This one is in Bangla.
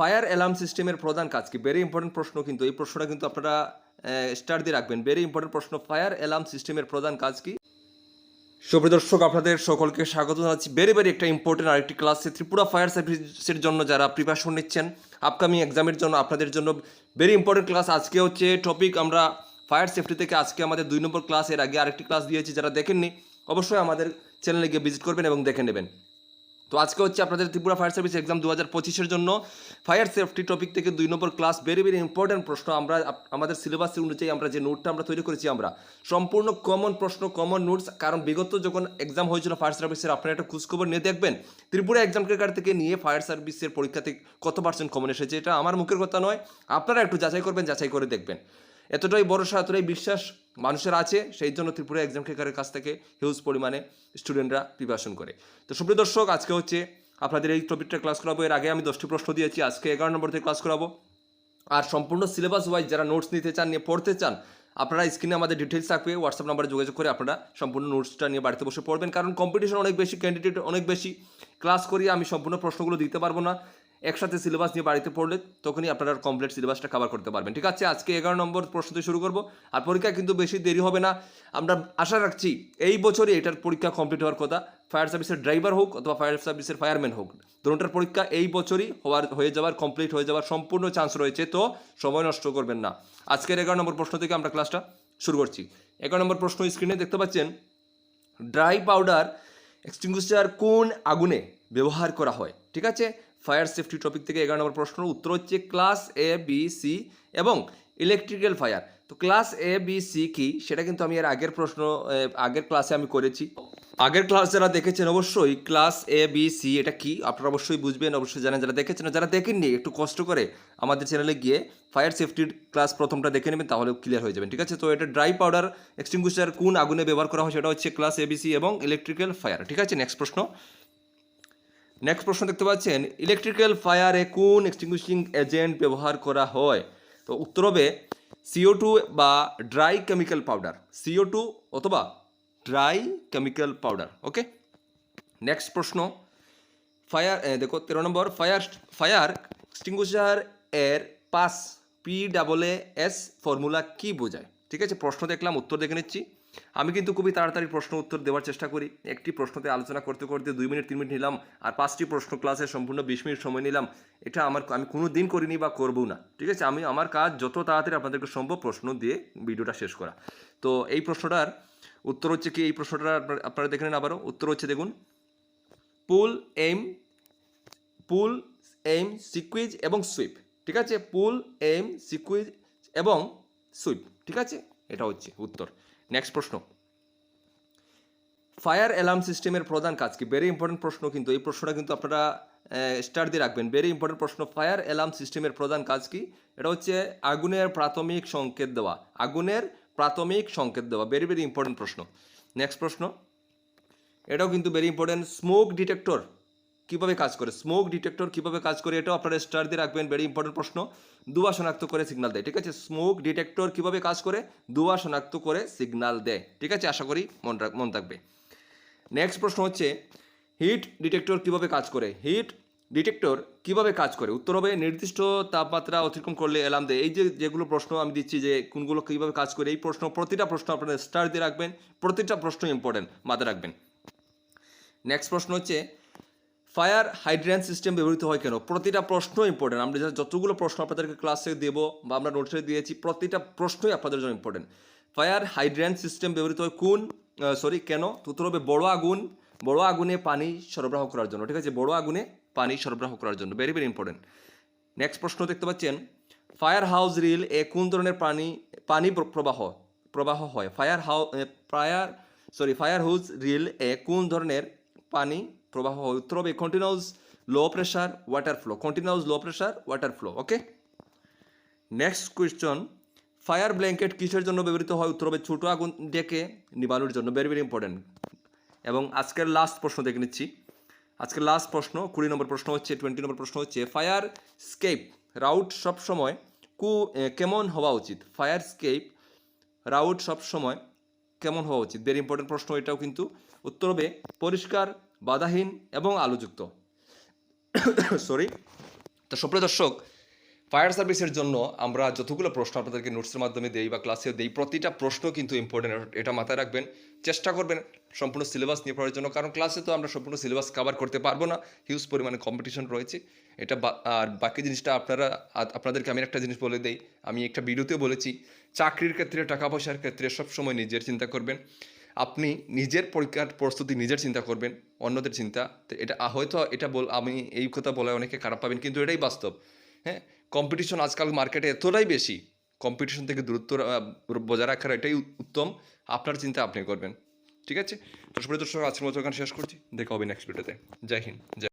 ফায়ার অ্যালার্ম সিস্টেমের প্রধান কাজ কি? ভেরি ইম্পর্টেন্ট প্রশ্ন কিন্তু। এই প্রশ্নটা কিন্তু আপনারা স্টার দিয়ে রাখবেন। ভেরি ইম্পর্টেন্ট প্রশ্ন, ফায়ার অ্যালার্ম সিস্টেমের প্রধান কাজ কি? সুপ্রদর্শক আপনাদের সকলকে স্বাগত জানাচ্ছি। ভেরি ভেরি একটা ইম্পর্টেন্ট আরেকটি ক্লাসে ত্রিপুরা ফায়ার সার্ভিসের জন্য যারা প্রিপারেশন নিচ্ছেন আপকামিং এক্সামের জন্য আপনাদের জন্য ভেরি ইম্পর্টেন্ট ক্লাস আজকে হচ্ছে টপিক আমরা ফায়ার সেফটি থেকে আজকে আমাদের দুই নম্বর ক্লাস এর আগে আরেকটি ক্লাস দিয়েছি। যারা দেখেননি, অবশ্যই আমাদের চ্যানেলে গিয়ে ভিজিট করবেন এবং দেখে নেবেন। তো আজকে হচ্ছে আপনাদের ত্রিপুরা ফায়ার সার্ভিস এক্সাম দু হাজার পঁচিশের জন্য। ফায়ার সেফটি টপিক থেকে দুই নম্বর ক্লাস ভেরি ভেরি ইম্পর্টেন্ট প্রশ্ন আমরা, আমাদের সিলেবাস অনুযায়ী আমরা যে নোটটা আমরা তৈরি করেছি আমরা, সম্পূর্ণ কমন প্রশ্ন কমন নোটস কারণ বিগত যখন এক্সাম হয়েছিল ফায়ার সার্ভিসের, আপনারা একটা খোঁজখবর নিয়ে দেখবেন, ত্রিপুরা এক্সাম ক্রেকার থেকে নিয়ে ফায়ার সার্ভিসের পরীক্ষা থেকে কত পার্সেন্ট কমন এসেছে, এটা আমার মুখের কথা নয়, আপনারা একটু যাচাই করবেন, যাচাই করে দেখবেন। এতটাই ভরসা এতটাই বিশ্বাস মানুষের আছে, সেই জন্য ত্রিপুরা এক্সাম ক্রেকারের কাছ থেকে হিউজ পরিমাণে স্টুডেন্টরা প্রিপারেশন করে। তো সুপ্রিয় দর্শক, আজকে হচ্ছে আপনাদের এই টপিকটা ক্লাস করাবো। এর আগে আমি দশটি প্রশ্ন দিয়েছি, আজকে এগারো নম্বর থেকে ক্লাস করাবো। আর সম্পূর্ণ সিলেবাস ওয়াইজ যারা নোটস নিতে চান, নিয়ে পড়তে চান, আপনারা স্ক্রিনে আমাদের ডিটেলস থাকবে হোয়াটসঅ্যাপ নাম্বারে যোগাযোগ করে আপনারা সম্পূর্ণ নোটসটা নিয়ে বাড়িতে বসে পড়বেন। কারণ কম্পিটিশন অনেক বেশি ক্যান্ডিডেট অনেক বেশি। ক্লাস করিয়ে আমি সম্পূর্ণ প্রশ্নগুলো দিতে পারব না। একসাথে সিলেবাস নিয়ে বাড়িতে পড়লে তখনই আপনারা কমপ্লিট সিলেবাসটা কভার করতে পারবেন। ঠিক আছে? আজকে এগারো নম্বর প্রশ্ন শুরু করব। আর পরীক্ষা কিন্তু বেশি দেরি হবে না। আমরা আশা রাখছি এই বছরই এটার পরীক্ষা কমপ্লিট হওয়ার কথা। ফায়ার সার্ভিসের ড্রাইভার হোক অথবা ফায়ার সার্ভিসের ফায়ারম্যান হোক দুটার পরীক্ষা এই বছরই হওয়ার, হয়ে যাওয়ার কমপ্লিট হয়ে যাওয়ার সম্পূর্ণ চান্স রয়েছে। তো সময় নষ্ট করবেন না। আজকের এগারো নম্বর প্রশ্ন থেকে আমরা ক্লাসটা শুরু করছি। এগারো নম্বর প্রশ্ন স্ক্রিনে দেখতে পাচ্ছেন ড্রাই পাউডার এক্সটিংগুইশার কোন আগুনে ব্যবহার করা হয়? ঠিক আছে? ফায়ার সেফটি টপিক থেকে এগারো নম্বর প্রশ্ন, উত্তর হচ্ছে ক্লাস এ বি সি এবং ইলেকট্রিক্যাল ফায়ার তো ক্লাস এ বি সি কি? সেটা কিন্তু আমি এর আগের প্রশ্ন আগের ক্লাসে আমি করেছি। আগের ক্লাস যারা দেখেছেন অবশ্যই ক্লাস এ বি সি এটা কি? আপনারা অবশ্যই বুঝবেন, অবশ্যই জানেন। যারা দেখেছেন যারা দেখেননি, একটু কষ্ট করে আমাদের চ্যানেলে গিয়ে ফায়ার সেফটির ক্লাস প্রথমটা দেখে নেবেন তাহলে ক্লিয়ার হয়ে যাবেন, ঠিক আছে? তো এটা ড্রাই পাউডার এক্সটিংগুইশার কোন আগুনে ব্যবহার করা হয়, সেটা হচ্ছে ক্লাস এবিসি এবং ইলেকট্রিক্যাল ফায়ার ঠিক আছে? নেক্সট প্রশ্ন। নেক্সট প্রশ্ন দেখতে পাচ্ছেন ইলেকট্রিক্যাল ফায়ারে কোন এক্সটিংগুইশিং এজেন্ট ব্যবহার করা হয়? তো উত্তর হবে সিও টু বা dry chemical powder CO two অথবা dry chemical powder okay next প্রশ্ন ফায়ার দেখো, তেরো নম্বর ফায়ার ফায়ার এক্সটিংগুইশার এর pass P double A S formula কি বোঝায়? ঠিক আছে, প্রশ্ন দেখলাম, উত্তর দেখে নিচ্ছি। আমি কিন্তু খুবই তাড়াতাড়ি প্রশ্ন উত্তর দেওয়ার চেষ্টা করি। একটি প্রশ্নতে আলোচনা করতে করতে দুই মিনিট, তিন মিনিট নিলাম আর পাঁচটি প্রশ্ন ক্লাসে সম্পূর্ণ বিশ মিনিট সময় নিলাম। এটা আমার, আমি কোনো দিন করিনি বা করব না। ঠিক আছে? আমি আমার কাজ যত তাড়াতাড়ি আপনাদেরকে সম্ভব প্রশ্ন দিয়ে ভিডিওটা শেষ করা। তো এই প্রশ্নটার উত্তর হচ্ছে কি? এই প্রশ্নটা আপনারা- দেখে নেন আবারও। উত্তর হচ্ছে দেখুন, পুল, এম পুল, এম, সিকুইজ এবং সুইপ। ঠিক আছে? পুল, এম, সিকুইজ এবং সুইপ। ঠিক আছে? এটা হচ্ছে উত্তর। নেক্সট প্রশ্ন. ফায়ার অ্যালার্ম সিস্টেমের প্রধান কাজ কি? ভেরি ইম্পর্টেন্ট প্রশ্ন কিন্তু। এই প্রশ্নটা কিন্তু আপনারা স্টার দিয়ে রাখবেন। ভেরি ইম্পর্টেন্ট প্রশ্ন ফায়ার অ্যালার্ম সিস্টেমের প্রধান কাজ কি? এটা হচ্ছে আগুনের প্রাথমিক সংকেত দেওয়া। আগুনের প্রাথমিক সংকেত দেওয়া। ভেরি ভেরি ইম্পর্টেন্ট প্রশ্ন। নেক্সট প্রশ্ন. এটাও কিন্তু ভেরি ইম্পর্টেন্ট স্মোক ডিটেক্টর কীভাবে কাজ করে? স্মোক ডিটেক্টর কীভাবে কাজ করে? এটাও আপনারা স্টার দিয়ে রাখবেন ভেরি ইম্পর্টেন্ট প্রশ্ন। দুয়া শনাক্ত করে সিগনাল দেয়, ঠিক আছে? স্মোক ডিটেক্টর কীভাবে কাজ করে? দুয়া শনাক্ত করে সিগন্যাল দেয়, ঠিক আছে? আশা করি মন মন থাকবে। নেক্সট প্রশ্ন হচ্ছে হিট ডিটেক্টর কীভাবে কাজ করে? হিট ডিটেক্টর কীভাবে কাজ করে? উত্তর হবে নির্দিষ্ট তাপমাত্রা অতিক্রম করলে এলাম দেয়। এই যে যেগুলো প্রশ্ন আমি দিচ্ছি যে কোনগুলো কীভাবে কাজ করে, এই প্রশ্ন, প্রতিটা প্রশ্ন আপনারা স্টার দিয়ে রাখবেন, প্রতিটা প্রশ্ন ইম্পর্টেন্ট মাথায় রাখবেন। নেক্সট প্রশ্ন হচ্ছে ফায়ার হাইড্রেন সিস্টেম ব্যবহৃত হয় কেন? প্রতিটা প্রশ্ন ইম্পর্টেন্ট আমরা যতগুলো প্রশ্ন আপনাদেরকে ক্লাসে দেবো বা আমরা নোটসে দিয়েছি, প্রতিটা প্রশ্নই আপনাদের জন্য ইম্পর্টেন্ট ফায়ার হাইড্রেন সিস্টেম ব্যবহৃত হয় কোন সরি কেন? উত্তর হবে বড় আগুন। বড় আগুনে পানি সরবরাহ করার জন্য, ঠিক আছে? বড় আগুনে পানি সরবরাহ করার জন্য ভেরি ভেরি ইম্পর্টেন্ট নেক্সট প্রশ্ন দেখতে পাচ্ছেন। ফায়ার হাউস রিল এ কোন ধরনের পানি পানি প্রবাহ প্রবাহ হয়? Fire how fire sorry fire hose reel এ কোন ধরনের পানি প্রবাহ উত্তর হবে continuous low pressure water flow continuous low pressure water flow okay next question fire blanket কিসের জন্য ব্যবহৃত হয়? উত্তর হবে ছোটো আগুন ডেকে নিবানোর জন্য ভেরি ভেরি ইম্পর্টেন্ট এবং আজকের লাস্ট প্রশ্ন দেখে নিচ্ছি। আজকের লাস্ট প্রশ্ন, কুড়ি নম্বর প্রশ্ন হচ্ছে টোয়েন্টি নম্বর প্রশ্ন হচ্ছে ফায়ার স্কেপ রাউট সবসময় কু কেমন হওয়া উচিত? ফায়ার স্কেপ রাউট সবসময় কেমন হওয়া উচিত? ভেরি ইম্পর্টেন্ট প্রশ্ন এটাও কিন্তু। উত্তর হবে, পরিষ্কার বাধাহীন এবং আলোযুক্ত। সরি তো সুপ্রিয় দর্শক, ফায়ার সার্ভিসের জন্য আমরা যতগুলো প্রশ্ন আপনাদেরকে নোটসের মাধ্যমে দেই বা ক্লাসেও দেই, প্রতিটা প্রশ্ন কিন্তু ইম্পর্টেন্ট এটা মাথায় রাখবেন। চেষ্টা করবেন সম্পূর্ণ সিলেবাস নিয়ে পড়ার জন্য, কারণ ক্লাসে তো আমরা সম্পূর্ণ সিলেবাস কভার করতে পারব না। হিউজ পরিমাণে কম্পিটিশন রয়েছে। এটা আর বাকি জিনিসটা আপনারা আপনাদেরকে আমি একটা জিনিস বলে দেই। আমি একটা ভিডিওতেও বলেছি, চাকরির ক্ষেত্রে, টাকা পয়সার ক্ষেত্রে সবসময় নিজের চিন্তা করবেন। আপনি নিজের পরীক্ষার প্রস্তুতি, নিজের চিন্তা করবেন, অন্যদের চিন্তা এটা হয়তো এটা বল, আমি এই কথা বলে অনেকে খারাপ পাবেন, কিন্তু এটাই বাস্তব হ্যাঁ? কম্পিটিশন আজকাল মার্কেটে এতটাই বেশি কম্পিটিশন থেকে দূরত্ব বজায় রাখার এটাই উত্তম, আপনার চিন্তা আপনি করবেন, ঠিক আছে? তো সবাই দর্শক, আজকের মতো শেষ করছি, দেখা হবে নেক্সট ভিডিওতে জয় হিন্দ, জয়